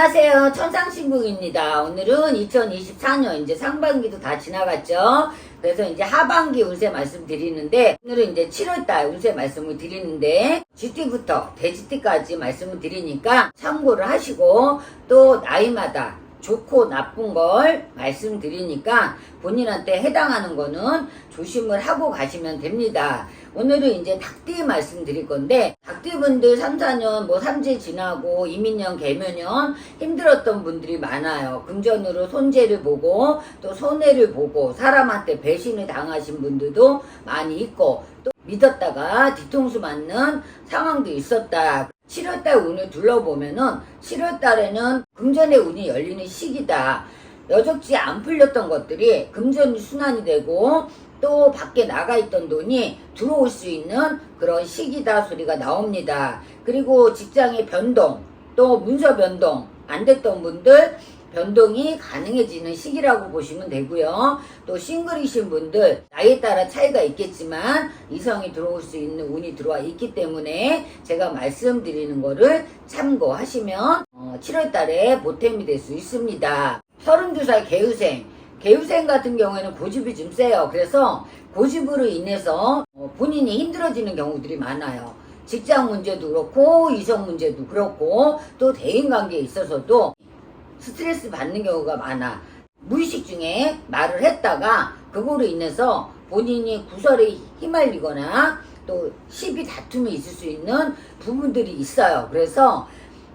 안녕하세요. 천상신국입니다. 오늘은 2024년 이제 상반기도 다 지나갔죠. 그래서 이제 하반기 운세 말씀드리는데 오늘은 이제 7월달 운세 말씀을 드리는데 GT부터 대GT까지 말씀을 드리니까 참고를 하시고 또 나이마다 좋고 나쁜 걸 말씀드리니까 본인한테 해당하는 거는 조심을 하고 가시면 됩니다. 오늘은 이제 닭띠 말씀드릴 건데 닭띠분들 3, 4년 뭐 삼재 지나고 이민년 개묘년 힘들었던 분들이 많아요. 금전으로 손재를 보고 또 손해를 보고 사람한테 배신을 당하신 분들도 많이 있고 또 믿었다가 뒤통수 맞는 상황도 있었다. 7월달 운을 둘러보면은 7월달에는 금전의 운이 열리는 시기다. 여적지 안 풀렸던 것들이 금전이 순환이 되고 또 밖에 나가 있던 돈이 들어올 수 있는 그런 시기다 소리가 나옵니다. 그리고 직장의 변동, 또 문서 변동 안 됐던 분들 변동이 가능해지는 시기라고 보시면 되고요. 또 싱글이신 분들 나이에 따라 차이가 있겠지만 이성이 들어올 수 있는 운이 들어와 있기 때문에 제가 말씀드리는 거를 참고하시면 어, 7월 달에 보탬이 될 수 있습니다. 32살 개우생 개우생 같은 경우에는 고집이 좀 세요. 그래서 고집으로 인해서 어, 본인이 힘들어지는 경우들이 많아요. 직장 문제도 그렇고 이성 문제도 그렇고 또 대인 관계에 있어서도 스트레스 받는 경우가 많아. 무의식 중에 말을 했다가 그거로 인해서 본인이 구설에 휘말리거나 또 시비 다툼이 있을 수 있는 부분들이 있어요. 그래서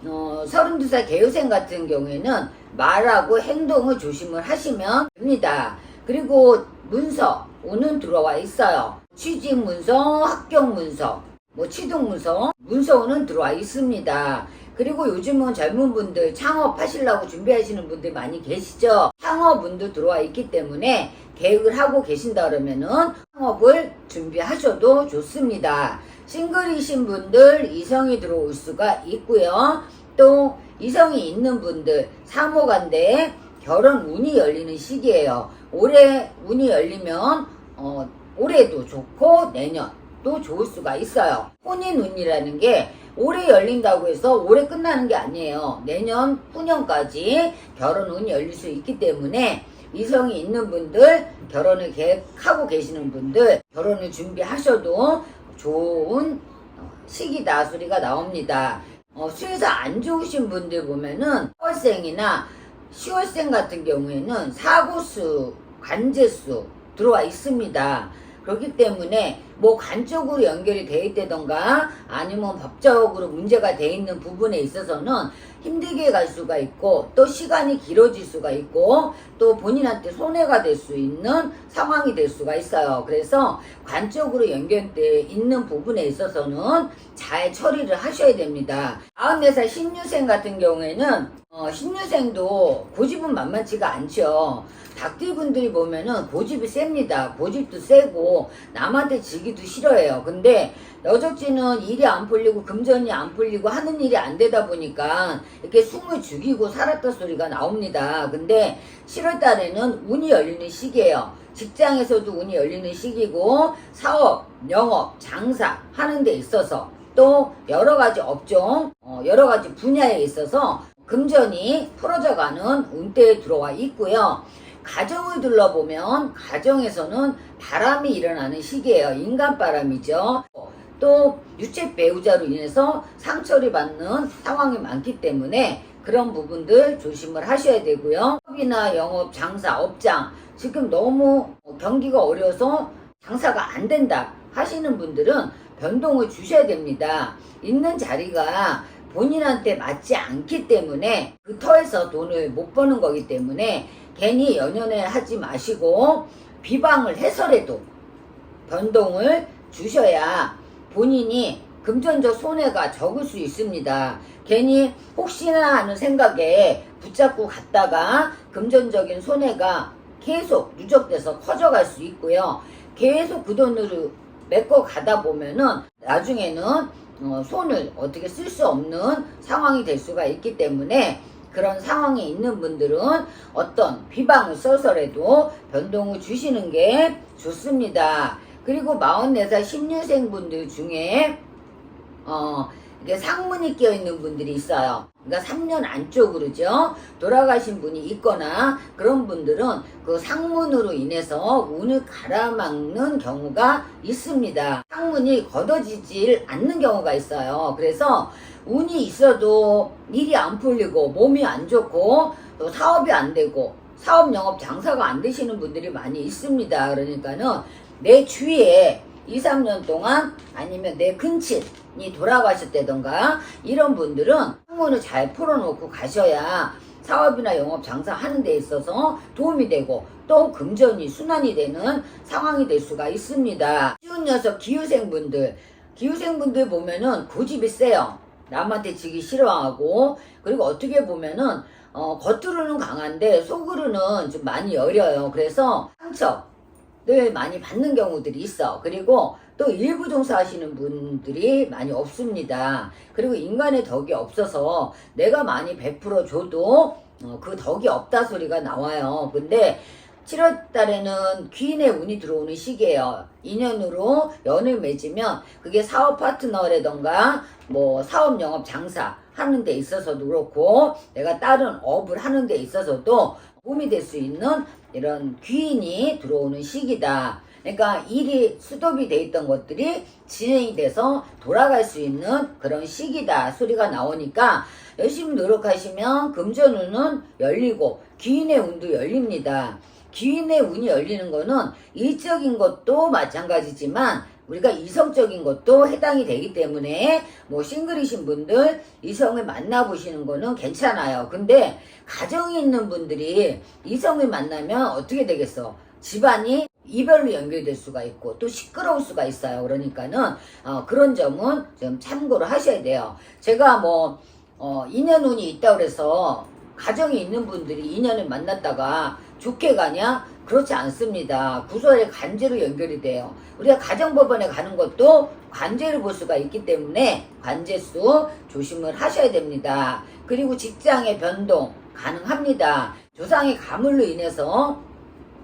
어, 32살 개요생 같은 경우에는 말하고 행동을 조심을 하시면 됩니다. 그리고 문서, 오는 들어와 있어요. 취직 문서, 합격 문서, 뭐 취득 문서, 문서는 들어와 있습니다. 그리고 요즘은 젊은 분들 창업하시려고 준비하시는 분들 많이 계시죠? 창업분도 들어와 있기 때문에 계획을 하고 계신다 그러면은 창업을 준비하셔도 좋습니다. 싱글이신 분들 이성이 들어올 수가 있고요. 또 이성이 있는 분들 사모간대 결혼 운이 열리는 시기예요. 올해 운이 열리면 어, 올해도 좋고 내년도 좋을 수가 있어요. 혼인 운이라는 게 올해 열린다고 해서 올해 끝나는 게 아니에요. 내년 후년까지 결혼 운이 열릴 수 있기 때문에 이성이 있는 분들, 결혼을 계획하고 계시는 분들, 결혼을 준비하셔도 좋은 어, 시기다 소리가 나옵니다. 어, 수에서 안 좋으신 분들 보면은 8월생이나 10월생 같은 경우에는 사고수, 관제수 들어와 있습니다. 그렇기 때문에 뭐 간쪽으로 연결이 돼 있다던가 아니면 법적으로 문제가 돼 있는 부분에 있어서는 힘들게 갈 수가 있고 또 시간이 길어질 수가 있고 또 본인한테 손해가 될 수 있는 상황이 될 수가 있어요. 그래서 관적으로 연결돼 있는 부분에 있어서는 잘 처리를 하셔야 됩니다. 44살 신유생 같은 경우에는 어, 신유생도 고집은 만만치가 않죠. 닭띠분들이 보면은 고집이 셉니다. 고집도 세고 남한테 지 기도 싫어해요. 근데 여적지는 일이 안 풀리고 금전이 안 풀리고 하는 일이 안 되다 보니까 이렇게 숨을 죽이고 살았다 소리가 나옵니다. 근데 7월 달에는 운이 열리는 시기예요. 직장에서도 운이 열리는 시기고 사업, 영업, 장사 하는 데 있어서 또 여러 가지 업종, 어, 여러 가지 분야에 있어서 금전이 풀어져가는 운대에 들어와 있고요. 가정을 둘러보면 가정에서는 바람이 일어나는 시기예요. 인간 바람이죠. 또 유책 배우자로 인해서 상처를 받는 상황이 많기 때문에 그런 부분들 조심을 하셔야 되고요. 사업이나 영업, 장사, 업장 지금 너무 경기가 어려서 장사가 안 된다 하시는 분들은 변동을 주셔야 됩니다. 있는 자리가 본인한테 맞지 않기 때문에 그 터에서 돈을 못 버는 거기 때문에 괜히 연연해 하지 마시고 비방을 해서라도 변동을 주셔야 본인이 금전적 손해가 적을 수 있습니다. 괜히 혹시나 하는 생각에 붙잡고 갔다가 금전적인 손해가 계속 누적돼서 커져갈 수 있고요. 계속 그 돈으로 메꿔 가다 보면은 나중에는 어, 손을 어떻게 쓸 수 없는 상황이 될 수가 있기 때문에 그런 상황에 있는 분들은 어떤 비방을 써서라도 변동을 주시는 게 좋습니다. 그리고 44살 신유생 분들 중에 어 이게 상문이 끼어 있는 분들이 있어요. 그러니까 3년 안쪽으로죠. 돌아가신 분이 있거나 그런 분들은 그 상문으로 인해서 운을 가라막는 경우가 있습니다. 상문이 걷어지질 않는 경우가 있어요. 그래서 운이 있어도 일이 안 풀리고 몸이 안 좋고 또 사업이 안 되고 사업 영업 장사가 안 되시는 분들이 많이 있습니다. 그러니까는 내 주위에 2, 3년 동안 아니면 내 근친이 돌아가셨다던가 이런 분들은 항문을 잘 풀어놓고 가셔야 사업이나 영업 장사 하는 데 있어서 도움이 되고 또 금전이 순환이 되는 상황이 될 수가 있습니다. 쉬운 녀석 기후생분들 기후생분들 보면은 고집이 세요. 남한테 지기 싫어하고 그리고 어떻게 보면은 어, 겉으로는 강한데 속으로는 좀 많이 여려요. 그래서 상처를 많이 받는 경우들이 있어. 그리고 또 일부 종사 하시는 분들이 많이 없습니다. 그리고 인간의 덕이 없어서 내가 많이 베풀어 줘도 어, 그 덕이 없다 소리가 나와요. 근데 7월 달에는 귀인의 운이 들어오는 시기예요. 인연으로 연을 맺으면 그게 사업 파트너라던가 뭐 사업 영업 장사 하는 데 있어서도 그렇고 내가 다른 업을 하는 데 있어서도 도움이 될 수 있는 이런 귀인이 들어오는 시기다. 그러니까 일이 스톱이 돼 있던 것들이 진행이 돼서 돌아갈 수 있는 그런 시기다 소리가 나오니까 열심히 노력하시면 금전운은 열리고 귀인의 운도 열립니다. 귀인의 운이 열리는 거는 일적인 것도 마찬가지지만 우리가 이성적인 것도 해당이 되기 때문에 뭐 싱글이신 분들 이성을 만나보시는 거는 괜찮아요. 근데 가정이 있는 분들이 이성을 만나면 어떻게 되겠어? 집안이 이별로 연결될 수가 있고 또 시끄러울 수가 있어요. 그러니까는 어, 그런 점은 좀 참고를 하셔야 돼요. 제가 뭐 어, 인연 운이 있다 그래서 가정이 있는 분들이 인연을 만났다가 좋게 가냐? 그렇지 않습니다. 구설에 간제로 연결이 돼요. 우리가 가정법원에 가는 것도 관제를 볼 수가 있기 때문에 관제수 조심을 하셔야 됩니다. 그리고 직장의 변동 가능합니다. 조상의 가물로 인해서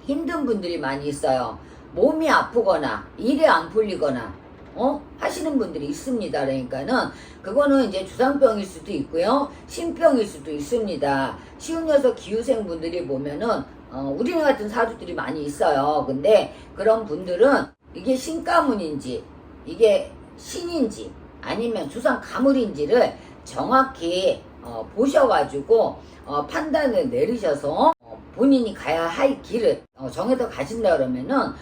힘든 분들이 많이 있어요. 몸이 아프거나 일이 안 풀리거나 어 하시는 분들이 있습니다. 그러니까는 그거는 이제 주상병일 수도 있고요, 신병일 수도 있습니다. 쉬운 녀석 기후생 분들이 보면은 어, 우리네 같은 사주들이 많이 있어요. 근데 그런 분들은 이게 신가문인지 이게 신인지 아니면 주상 가물인지를 정확히 어, 보셔가지고 어, 판단을 내리셔서 어, 본인이 가야 할 길을 어, 정해서 가신다 그러면은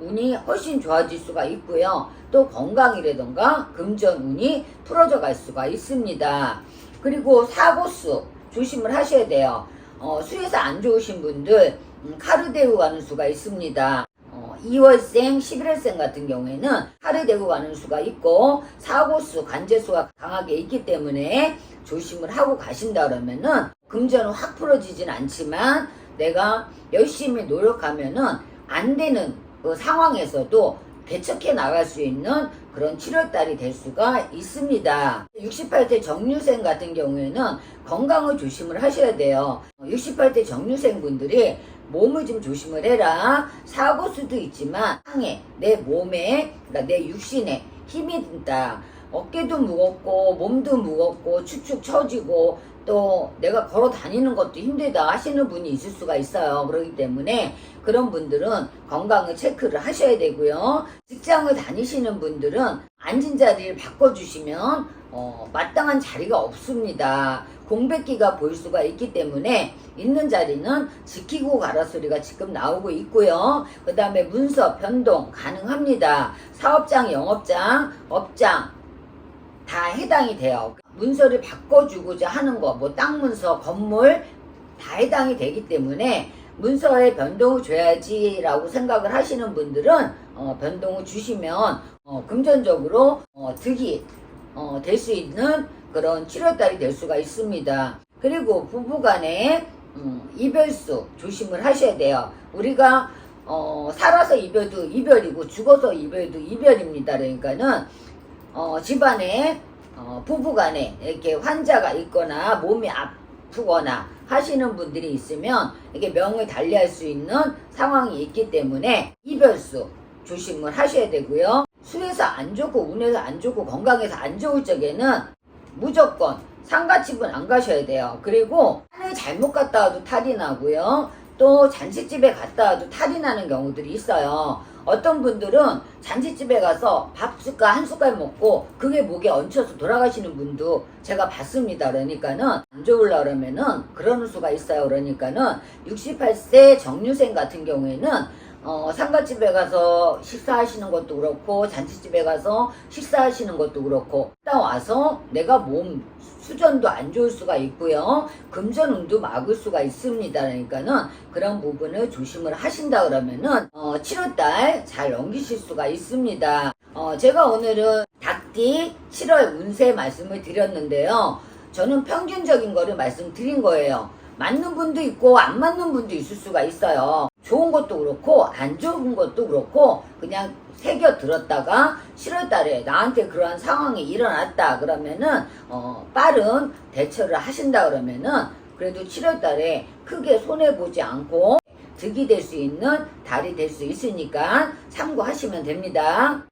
운이 훨씬 좋아질 수가 있고요. 또 건강이라던가 금전 운이 풀어져 갈 수가 있습니다. 그리고 사고수 조심을 하셔야 돼요. 어, 수에서 안 좋으신 분들 음, 카르 대우 가는 수가 있습니다. 어, 2월생, 11월생 같은 경우에는 카르 대우 가는 수가 있고 사고수, 관제수가 강하게 있기 때문에 조심을 하고 가신다 그러면은 금전은 확 풀어지진 않지만 내가 열심히 노력하면은 안 되는 그 상황에서도 대처해 나갈 수 있는 그런 7월달이 될 수가 있습니다. 68세 정유생 같은 경우에는 건강을 조심을 하셔야 돼요. 68세 정유생 분들이 몸을 좀 조심을 해라. 사고수도 있지만 상해 내 몸에 그러니까 내 육신에 힘이 든다. 어깨도 무겁고 몸도 무겁고 축축 처지고 또 내가 걸어 다니는 것도 힘들다 하시는 분이 있을 수가 있어요. 그렇기 때문에 그런 분들은 건강을 체크를 하셔야 되고요. 직장을 다니시는 분들은 앉은 자리를 바꿔주시면 어, 마땅한 자리가 없습니다. 공백기가 보일 수가 있기 때문에 있는 자리는 지키고 가라 소리가 지금 나오고 있고요. 그 다음에 문서 변동 가능합니다. 사업장, 영업장, 업장 다 해당이 돼요. 문서를 바꿔주고자 하는 거, 뭐 땅 문서, 건물 다 해당이 되기 때문에 문서에 변동을 줘야지라고 생각을 하시는 분들은 어, 변동을 주시면 어, 금전적으로 어, 득이 어, 될 수 있는 그런 7월달이 될 수가 있습니다. 그리고 부부간에 음, 이별수 조심을 하셔야 돼요. 우리가 어, 살아서 이별도 이별이고 죽어서 이별도 이별입니다. 그러니까는 어, 집안에 어, 부부간에 이렇게 환자가 있거나 몸이 아프거나 하시는 분들이 있으면 이게 명을 달리할 수 있는 상황이 있기 때문에 이별수 조심을 하셔야 되고요. 수에서 안 좋고 운에서 안 좋고 건강에서 안 좋을 적에는 무조건 상가집은 안 가셔야 돼요. 그리고 산에 잘못 갔다 와도 탈이 나고요. 또 잔치집에 갔다 와도 탈이 나는 경우들이 있어요. 어떤 분들은 잔치집에 가서 밥 숟갈 한 숟갈 먹고 그게 목에 얹혀서 돌아가시는 분도 제가 봤습니다. 그러니까는 안 좋으려 그러면은 그러는 수가 있어요. 그러니까는 68세 정유생 같은 경우에는 어, 상가집에 가서 식사하시는 것도 그렇고 잔치집에 가서 식사하시는 것도 그렇고 갔다 와서 내가 몸 수전도 안 좋을 수가 있고요. 금전운도 막을 수가 있습니다. 그러니까는 그런 부분을 조심을 하신다 그러면은 어, 7월달 잘 넘기실 수가 있습니다. 어, 제가 오늘은 닭띠 7월 운세 말씀을 드렸는데요. 저는 평균적인 거를 말씀드린 거예요. 맞는 분도 있고 안 맞는 분도 있을 수가 있어요. 좋은 것도 그렇고 안 좋은 것도 그렇고 그냥 새겨 들었다가 7월 달에 나한테 그러한 상황이 일어났다 그러면은 어, 빠른 대처를 하신다 그러면은 그래도 7월 달에 크게 손해 보지 않고 득이 될 수 있는 달이 될 수 있으니까 참고하시면 됩니다.